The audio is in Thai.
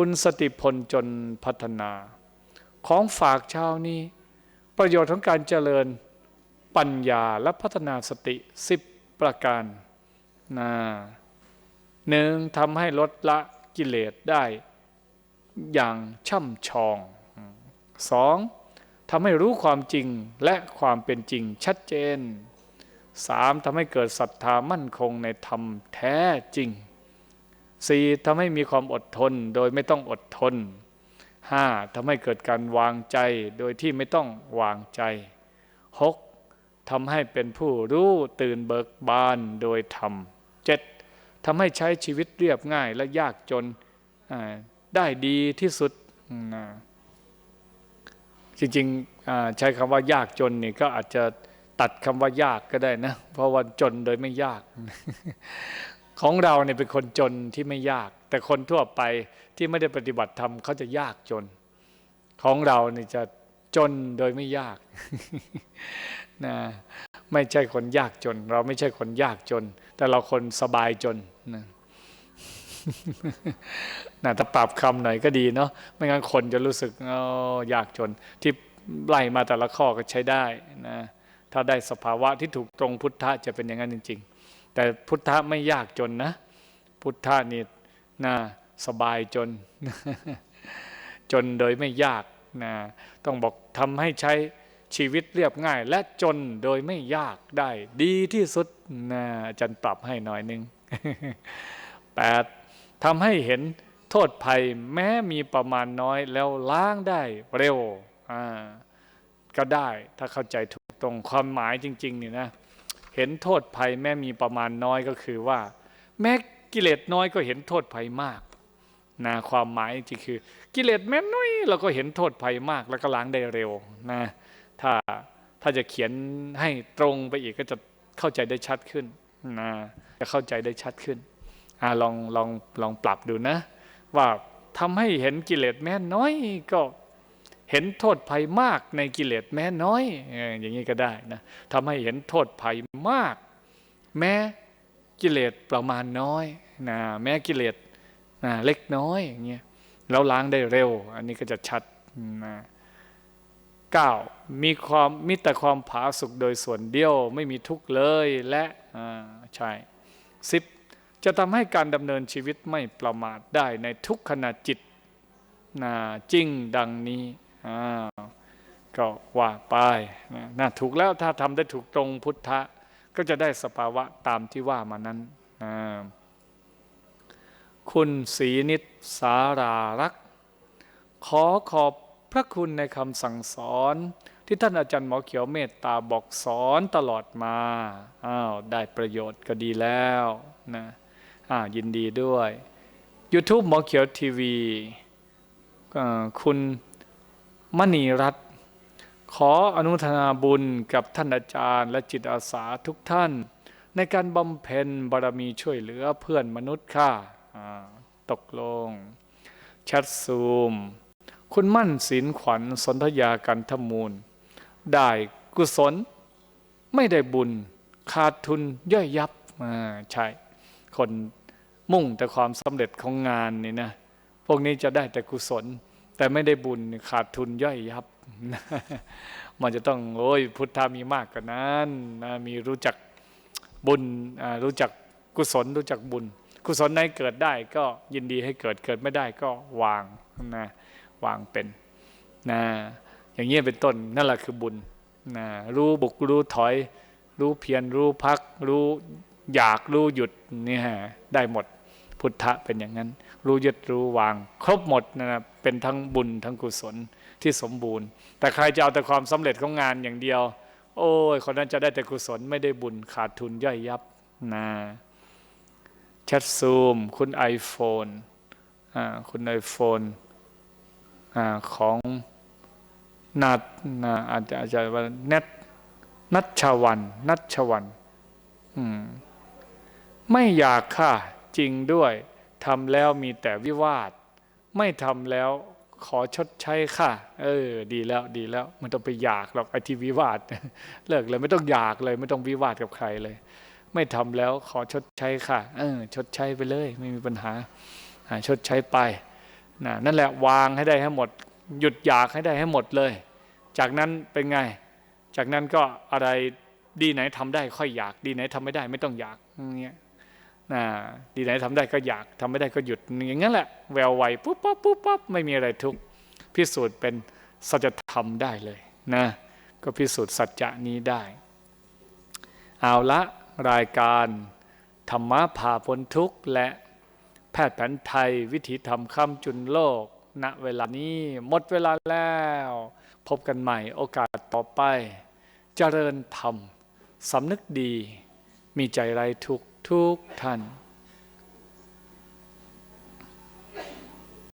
คุณสติพลจนพัฒนา ของฝากเช้านี้ ประโยชน์ของการเจริญปัญญาและพัฒนาสติสิบประการนะหนึ่งทำให้ลดละกิเลสได้อย่างช่ำชองสองทำให้รู้ความจริงและความเป็นจริงชัดเจนสามทำให้เกิดศรัทธามั่นคงในธรรมแท้จริง สี่ทำให้มีความอดทนโดยไม่ต้องอดทนห้าทำให้เกิดการวางใจโดยที่ไม่ต้องวางใจหกทำให้เป็นผู้รู้ตื่นเบิกบานโดยธรรมเจ็ดทำให้ใช้ชีวิตเรียบง่ายและยากจนได้ดีที่สุด จริงๆใช้คำว่ายากจนนี่ก็อาจจะตัดคำว่ายากก็ได้นะ เพราะว่าจนโดยไม่ยาก ของเราเนี่ยเป็นคนจนที่ไม่ยาก แต่คนทั่วไปที่ไม่ได้ปฏิบัติธรรมเขาจะยากจน ของเราเนี่ยจะจนโดยไม่ยากนะไม่ใช่คนยากจน เราไม่ใช่คนยากจน แต่เราคนสบายจนนะนะถ้าปรับคำหน่อยก็ดีเนาะไม่งั้นคนจะรู้สึกอยากจน ที่ไล่มาแต่ละข้อก็ใช้ได้นะถ้าได้สภาวะที่ถูกตรงพุทธะจะเป็นอย่างนั้นจริง ๆ แต่พุทธะไม่ยากจนนะ พุทธะนี่นะสบายจน จนโดยไม่ยากนะต้องบอกทำให้ใช้ชีวิตเรียบง่าย และจนโดยไม่ยากได้ ดีที่สุดนะจันปรับให้หน่อยนึงแปดทำให้เห็นโทษภัยแม้มีประมาณน้อยแล้วล้างได้เร็วอ่าก็ได้ถ้าเข้าใจถูกตรงความหมายจริง ๆ นี่นะ เห็นโทษภัยแม้มีประมาณน้อยก็คือว่า แม้กิเลสน้อยก็เห็นโทษภัยมากนะความหมายจริงคือ กิเลสแม้น้อยเราก็เห็นโทษภัยมากแล้วก็ล้างได้เร็วนะถ้าถ้าจะเขียนให้ตรงไปอีกก็จะเข้าใจได้ชัดขึ้นนะจะเข้าใจได้ชัดขึ้นอลองลองลองปรับดูนะ ว่าทำให้เห็นกิเลสแม้น้อยก็ เห็นโทษภัยมากในกิเลสแม้น้อย อย่างนี้ก็ได้นะทำให้เห็นโทษภัยมาก แม้กิเลสประมาณน้อยนะแม้กิเลสนะเล็กน้อยอย่างเงี้ยเราล้างได้เร็ว อันนี้ก็จะชัดนะเก้ามีความมีแต่ความผาสุกโดยส่วนเดียวไม่มีทุกข์เลยและใช่สิบจะทำให้การดำเนินชีวิตไม่ประมาทได้ในทุกขณะจิตนะจริงดังนี้ ก็ว่าไปนะถูกแล้วถ้าทำได้ถูกตรงพุทธะ ก็จะได้สภาวะตามที่ว่ามานั้น คุณศรีนิตสารารักขอขอบพระคุณในคำสั่งสอน ที่ท่านอาจารย์หมอเขียวเมตตาบอกสอนตลอดมาอ้าวได้ประโยชน์ก็ดีแล้วนะอ่ายินดีด้วย YouTube หมอเขียวทีวีคุณ มณีรัตน์ขออนุทนาบุญกับท่านอาจารย์และจิตอาสาทุกท่าน ในการบำเพ็ญบารมีช่วยเหลือเพื่อนมนุษย์ค่ะตกลงชัดซูม คุณมั่นศีลขวัญสนธยากันทมูล ได้กุศล ไม่ได้บุญ ขาดทุนย่อยยับมาใช่ คนมุ่งแต่ความสำเร็จของงานนี่นะ พวกนี้จะได้แต่กุศล แต่ไม่ได้บุญขาดทุนย่อยยับ มันจะต้องโอ้ยพุทธามีมากกว่านั้นนะมีรู้จักบุญรู้จักกุศลรู้จักบุญ กุศลไหนเกิดได้ก็ยินดีให้เกิดเกิดไม่ได้ก็วางนะวางเป็นนะอย่างนี้เป็นต้นนั่นแหละคือบุญนะรู้บุกรู้ถอย รู้เพียรรู้พัก รู้อยากรู้หยุดนี่ฮะได้หมดพุทธะเป็นอย่างนั้น รู้ยึดรู้วาง ครบหมดนะครับ เป็นทั้งบุญทั้งกุศลที่สมบูรณ์ แต่ใครจะเอาแต่ความสำเร็จของงานอย่างเดียว โอ้ยคนนั้นจะได้แต่กุศลไม่ได้บุญขาดทุนย่อยยับนะแชทซูม คุณไอโฟนคุณไอโฟนของนัดนะอาจจะอาจจะว่าเน็ตนัชวัน นัชวันมไม่อยากค่ะจริงด้วยทำแล้วมีแต่วิวาท ไม่ทำแล้วขอชดใช้ค่ะ เออ ดีแล้วดีแล้วมันต้องไปอยากหรอกไอทีวิวาทเลิกเลยไม่ต้องอยากเลย ไม่ต้องวิวาทกับใครเลย ไม่ทำแล้วขอชดใช้ค่ะ เออ ชดใช้ไปเลย ไม่มีปัญหาชดใช้ไปนะนั่นแหละวางให้ได้ให้หมด หยุดอยากให้ได้ให้หมดเลย จากนั้นเป็นไง จากนั้นก็อะไรดีไหนทำได้ค่อยอยากดีไหนทำไม่ได้ ไม่ต้องอยากอย่างเงี้ย นะดีไหนทำได้ก็อยากทำไม่ได้ก็หยุดอย่างนั้นแหละแววไวปุ๊บปั๊บปุ๊บปั๊บไม่มีอะไรทุกข์พิสูจน์เป็นสัจธรรมได้เลยนะก็พิสูจน์สัจจะนี้ได้ เอาละรายการธรรมะผ่าพ้นทุกข์และแพทย์แผนไทยวิถีธรรมคำจุนโลก ณเวลานี้หมดเวลาแล้ว พบกันใหม่โอกาสต่อไป เจริญธรรมสำนึกดี มีใจไรทุกทุ กท่าน